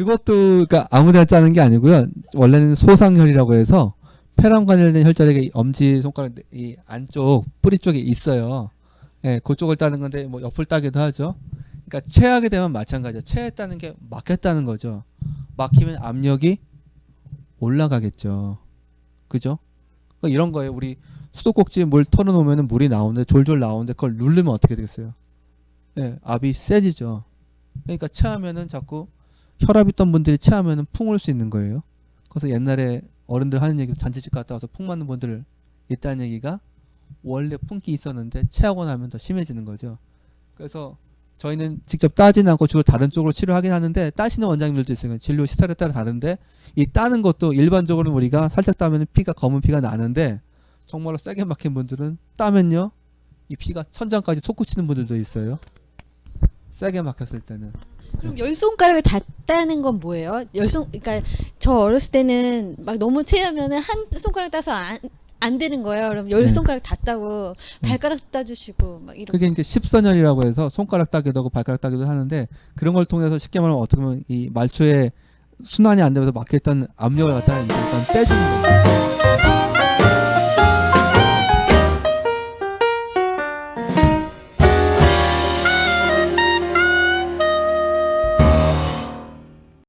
그것도 그러니까 아무데나 짜는 게 아니고요. 원래는 소상혈이라고 해서 폐랑 관련된 혈자리가 엄지 손가락 이 안쪽 뿌리 쪽에 있어요. 예, 그쪽을 따는 건데 뭐 옆을 따기도 하죠. 그러니까 체하게 되면 마찬가지야. 체했다는 게 막혔다는 거죠. 막히면 압력이 올라가겠죠. 그죠? 그러니까 이런 거예요. 우리 수도꼭지에 물 털어놓으면 물이 나오는데 졸졸 나오는데 그걸 누르면 어떻게 되겠어요? 예, 압이 세지죠. 그러니까 체하면은 자꾸 혈압 있던 분들이 체하면은 풍올 수 있는 거예요. 그래서 옛날에 어른들 하는 얘기로 잔치집 갔다 와서 풍 맞는 분들 있다는 얘기가 원래 풍기 있었는데 체하고 나면 더 심해지는 거죠. 그래서 저희는 직접 따지는 않고 주로 다른 쪽으로 치료하긴 하는데 따시는 원장님들도 있어요. 진료 시설에 따라 다른데 이 따는 것도 일반적으로는 우리가 살짝 따면 피가 검은 피가 나는데 정말로 세게 막힌 분들은 따면요 이 피가 천장까지 솟구치는 분들도 있어요. 세게 막혔을 때는 그럼 열 손가락을 닿다는 건 뭐예요? 열 손, 그러니까 저 어렸을 때는 막 너무 체하면은 한 손가락 따서 안, 안 되는 거예요. 그럼 열 네. 손가락 닿다고 네. 발가락 따주시고 막 이런. 그게 이제 십선혈이라고 해서 손가락 따기도 하고 발가락 따기도 하는데 그런 걸 통해서 쉽게 말하면 어떻게 보면 이 말초에 순환이 안 되면서 막혀있던 압력을 갖다가 이제 일단 빼주는 거죠.